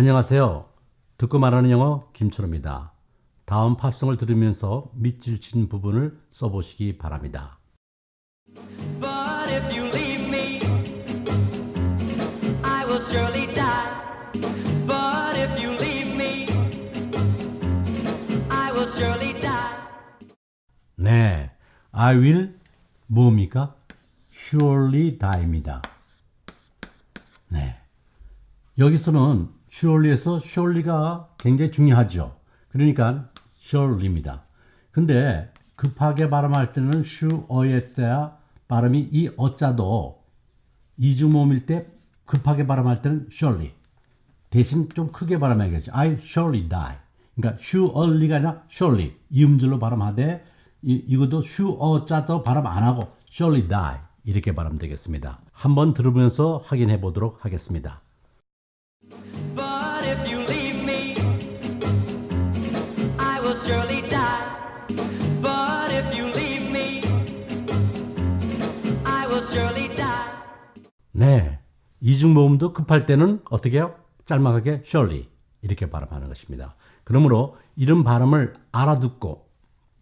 안녕하세요. 듣고 말하는 영어 김철호입니다. 다음 팝송을 들으면서 밑줄 친 부분을 써보시기 바랍니다. But if you leave me, I will surely die. But if you leave me, I will surely die. 네, I will 뭡니까? surely die입니다. 네, 여기서는 surely에서 surely가 굉장히 중요하죠. 그러니까 surely입니다. 근데 급하게 발음할 때는 sure의 때야 발음이 이 어자도 이중모음일 때 급하게 발음할 때는 surely 대신 좀 크게 발음해야겠죠. I surely die. 그러니까 surely가 아니라 surely 이 음절로 발음하되 이, 이것도 sure자도 발음 안 하고 surely die 이렇게 발음되겠습니다. 한번 들으면서 확인해 보도록 하겠습니다. Surely die. But if you leave me, I will surely die. 네, 이중 모음도 급할 때는 어떻게 해요? 짤막하게 surely 이렇게 발음하는 것입니다. 그러므로 이런 발음을 알아듣고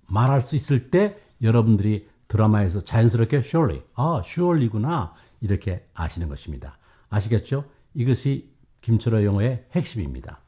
말할 수 있을 때 여러분들이 드라마에서 자연스럽게 surely, 아, surely구나 이렇게 아시는 것입니다. 아시겠죠? 이것이 김철호 영어의 핵심입니다.